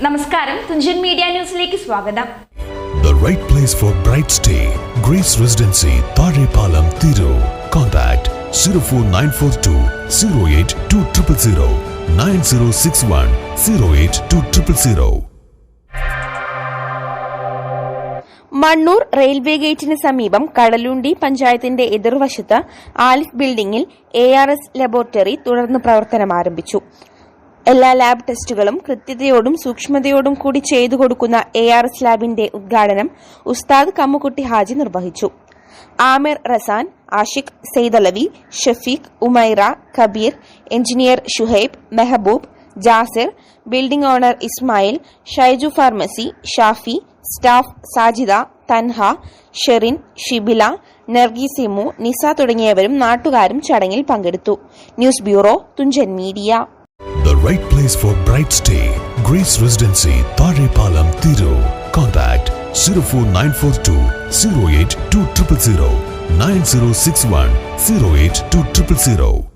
നമസ്കാരം തുഞ്ചൻ മീഡിയ ന്യൂസിലേക്ക് സ്വാഗതം The right place for bright stay. Grace Residency, Parepalam, Thiru. Contact 04942 08200 9061 08200. Mannur railway ഗേറ്റിന് സമീപം കടലുണ്ടി പഞ്ചായത്തിന്റെ എതിർവശത്ത് ആലിഫ് ബിൽഡിംഗിൽ എ ആർ എസ് ലബോറട്ടറി തുടർന്ന് പ്രവർത്തനം ആരംഭിച്ചു എല്ലാ ലാബ് ടെസ്റ്റുകളും കൃത്യതയോടും സൂക്ഷ്മതയോടും കൂടി ചെയ്തു കൊടുക്കുന്ന എ ആർ എസ് ലാബിന്റെ ഉദ്ഘാടനം ഉസ്താദ് കമ്മുകുട്ടി ഹാജി നിർവഹിച്ചു. Aamir Razan Ashiq Saidalavi Shafeeq Umaira Kabeer engineer Shuhaib Mehaboob Jasir building owner Ismail Shaiju pharmacy Shafi staff Sajida Thanha Sherin Shibila നർഗീസിമു Nisa തുടങ്ങിയവരും നാട്ടുകാരും ചടങ്ങിൽ പങ്കെടുത്തു. News bureau Thunchan media. Right place for bright stay. Grace Residency, Parepalam, Thiru. Contact 04942 08200 9061 08200.